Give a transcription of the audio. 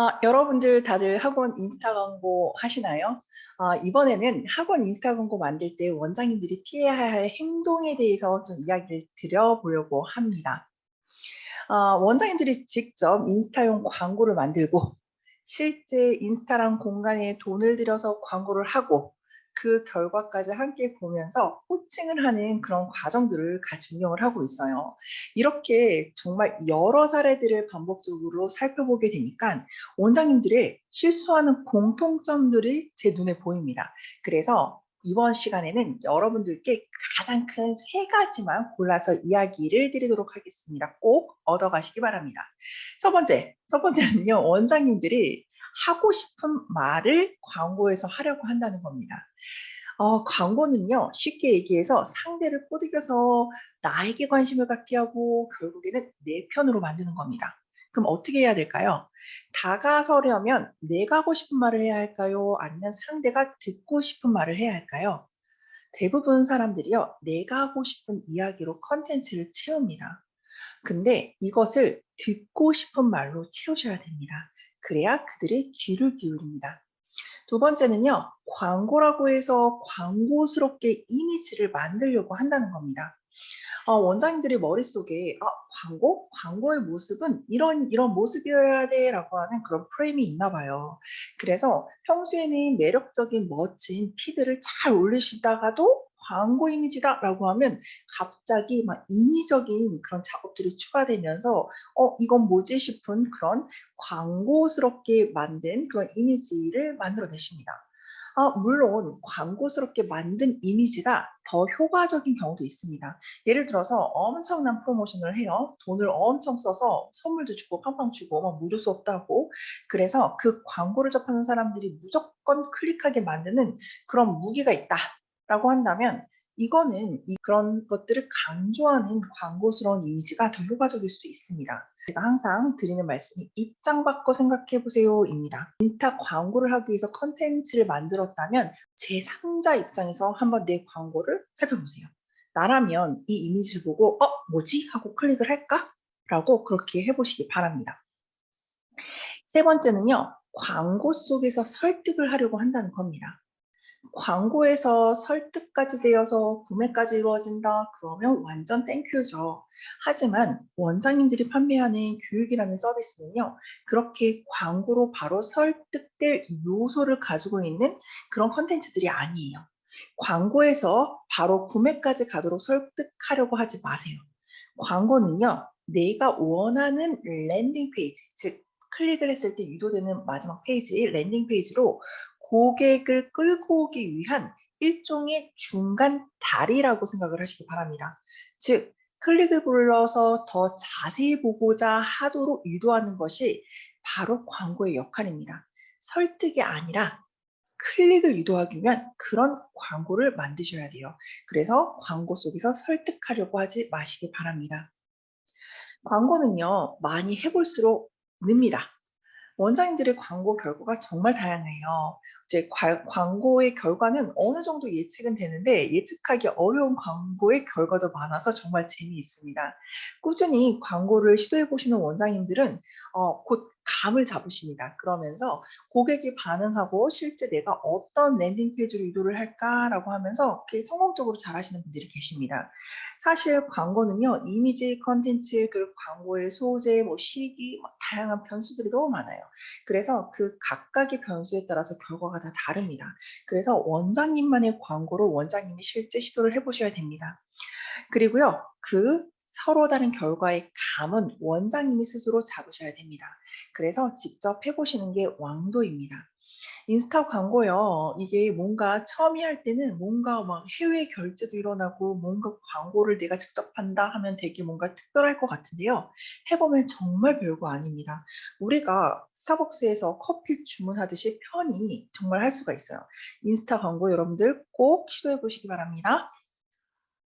아, 여러분들 다들 학원 인스타 광고 하시나요? 아, 이번에는 학원 인스타 광고 만들 때 원장님들이 피해야 할 행동에 대해서 좀 이야기를 드려보려고 합니다. 아, 원장님들이 직접 인스타용 광고를 만들고 실제 인스타랑 공간에 돈을 들여서 광고를 하고 그 결과까지 함께 보면서 코칭을 하는 그런 과정들을 같이 운영을 하고 있어요. 이렇게 정말 여러 사례들을 반복적으로 살펴보게 되니까 원장님들의 실수하는 공통점들이 제 눈에 보입니다. 그래서 이번 시간에는 여러분들께 가장 큰 세 가지만 골라서 이야기를 드리도록 하겠습니다. 꼭 얻어가시기 바랍니다. 첫 번째, 첫 번째는요, 원장님들이 하고 싶은 말을 광고에서 하려고 한다는 겁니다. 어, 광고는요, 쉽게 얘기해서 상대를 꼬드겨서 나에게 관심을 갖게 하고 결국에는 내 편으로 만드는 겁니다. 그럼 어떻게 해야 될까요? 다가서려면 내가 하고 싶은 말을 해야 할까요? 아니면 상대가 듣고 싶은 말을 해야 할까요? 대부분 사람들이요, 내가 하고 싶은 이야기로 컨텐츠를 채웁니다. 근데 이것을 듣고 싶은 말로 채우셔야 됩니다. 그래야 그들의 귀를 기울입니다. 두 번째는요, 광고라고 해서 광고스럽게 이미지를 만들려고 한다는 겁니다. 어, 원장님들이 머릿속에 아, 광고? 광고의 모습은 이런 이런 모습이어야 돼 라고 하는 그런 프레임이 있나 봐요. 그래서 평소에는 매력적인 멋진 피드를 잘 올리시다가도 광고 이미지다라고 하면 갑자기 막 인위적인 그런 작업들이 추가되면서 어 이건 뭐지 싶은 그런 광고스럽게 만든 그런 이미지를 만들어내십니다. 아, 물론 광고스럽게 만든 이미지가 더 효과적인 경우도 있습니다. 예를 들어서 엄청난 프로모션을 해요. 돈을 엄청 써서 선물도 주고 팡팡 주고 막 무료 수 없다고. 그래서 그 광고를 접하는 사람들이 무조건 클릭하게 만드는 그런 무기가 있다 라고 한다면 이거는 이 그런 것들을 강조하는 광고스러운 이미지가 더 효과적일 수도 있습니다. 제가 항상 드리는 말씀이 입장 바꿔 생각해 보세요입니다. 인스타 광고를 하기 위해서 컨텐츠를 만들었다면 제3자 입장에서 한번 내 광고를 살펴보세요. 나라면 이 이미지를 보고 어 뭐지 하고 클릭을 할까? 라고 그렇게 해보시기 바랍니다. 세 번째는요. 광고 속에서 설득을 하려고 한다는 겁니다. 광고에서 설득까지 되어서 구매까지 이루어진다 그러면 완전 땡큐죠. 하지만 원장님들이 판매하는 교육이라는 서비스는요. 그렇게 광고로 바로 설득될 요소를 가지고 있는 그런 컨텐츠들이 아니에요. 광고에서 바로 구매까지 가도록 설득하려고 하지 마세요. 광고는요. 내가 원하는 랜딩 페이지, 즉 클릭을 했을 때 유도되는 마지막 페이지, 랜딩 페이지로 고객을 끌고 오기 위한 일종의 중간 다리라고 생각을 하시기 바랍니다. 즉, 클릭을 불러서 더 자세히 보고자 하도록 유도하는 것이 바로 광고의 역할입니다. 설득이 아니라 클릭을 유도하기 위한 그런 광고를 만드셔야 돼요. 그래서 광고 속에서 설득하려고 하지 마시기 바랍니다. 광고는요, 많이 해볼수록 늡니다. 원장님들의 광고 결과가 정말 다양해요. 이제 광고의 결과는 어느 정도 예측은 되는데 예측하기 어려운 광고의 결과도 많아서 정말 재미있습니다. 꾸준히 광고를 시도해 보시는 원장님들은 어, 곧 감을 잡으십니다. 그러면서 고객이 반응하고 실제 내가 어떤 랜딩 페이지로 유도를 할까라고 하면서 성공적으로 잘 하시는 분들이 계십니다. 사실 광고는요, 이미지, 컨텐츠, 그 광고의 소재, 뭐 시기, 뭐 다양한 변수들이 너무 많아요. 그래서 그 각각의 변수에 따라서 결과가 다 다릅니다. 그래서 원장님만의 광고로 원장님이 실제 시도를 해보셔야 됩니다. 그리고요, 그 서로 다른 결과의 감은 원장님이 스스로 잡으셔야 됩니다. 그래서 직접 해보시는 게 왕도입니다. 인스타 광고요. 이게 뭔가 처음에 할 때는 뭔가 막 해외 결제도 일어나고 뭔가 광고를 내가 직접 한다 하면 되게 뭔가 특별할 것 같은데요. 해보면 정말 별거 아닙니다. 우리가 스타벅스에서 커피 주문하듯이 편히 정말 할 수가 있어요. 인스타 광고 여러분들 꼭 시도해 보시기 바랍니다.